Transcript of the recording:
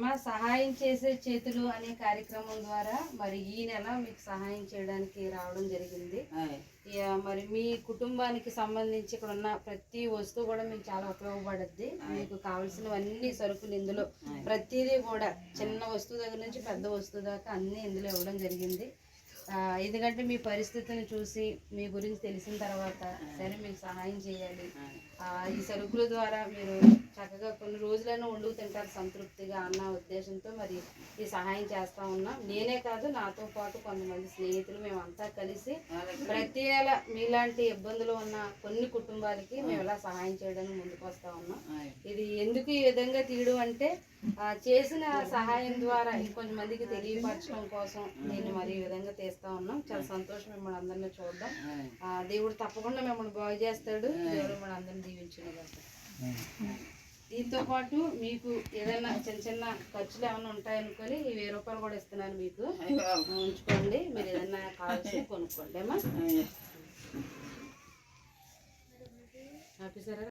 అమ్మ సహాయం చేసే చేతులు అనే కార్యక్రమం ద్వారా మరి ఈ నెల మీకు సహాయం చేయడానికి రావడం జరిగింది. మరి మీ కుటుంబానికి సంబంధించి ఇక్కడ ఉన్న ప్రతి వస్తువు కూడా మీకు చాలా ఉపయోగపడుద్ది. మీకు కావాల్సినవన్నీ సరుకులు ఇందులో ప్రతిదీ కూడా చిన్న వస్తువు దగ్గర నుంచి పెద్ద వస్తువు దాకా అన్నీ ఇందులో ఇవ్వడం జరిగింది. ఎందుకంటే మీ పరిస్థితిని చూసి మీ గురించి తెలిసిన తర్వాత సరే మీకు సహాయం చేయాలి. ఆ, ఈ సరుకుల ద్వారా మీరు చక్కగా కొన్ని రోజులైనా వండుకు తింటారు సంతృప్తిగా అన్న ఉద్దేశంతో మరి ఈ సహాయం చేస్తా ఉన్నాం. నేనే కాదు నాతో పాటు కొంతమంది స్నేహితులు మేమంతా కలిసి ప్రతి నెల మీలాంటి ఇబ్బందులు ఉన్న కొన్ని కుటుంబాలకి మేము ఇలా సహాయం చేయడానికి ముందుకు వస్తా ఉన్నాం. ఇది ఎందుకు ఈ విధంగా తీయడం అంటే ఆ, చేసిన సహాయం ద్వారా ఇంకొంతమందికి తెలియపరచడం కోసం నేను మరి ఈ విధంగా తీస్తా ఉన్నాం. చాలా సంతోషం మిమ్మల్ని అందరినీ చూద్దాం దేవుడు తప్పకుండా మిమ్మల్ని బాగు చేస్తాడు. దేవుడు మిమ్మల్ని అందరిని దీవించిన దీంతో పాటు మీకు ఏదైనా చిన్న చిన్న ఖర్చులు ఏమైనా ఉంటాయనుకొని ఈ వెయ్యి రూపాయలు కూడా ఇస్తున్నాను మీకు. ఉంచుకోండి మీరు ఏదైనా కావాల్సి కొనుక్కోండి అమ్మా. ఆఫీసర్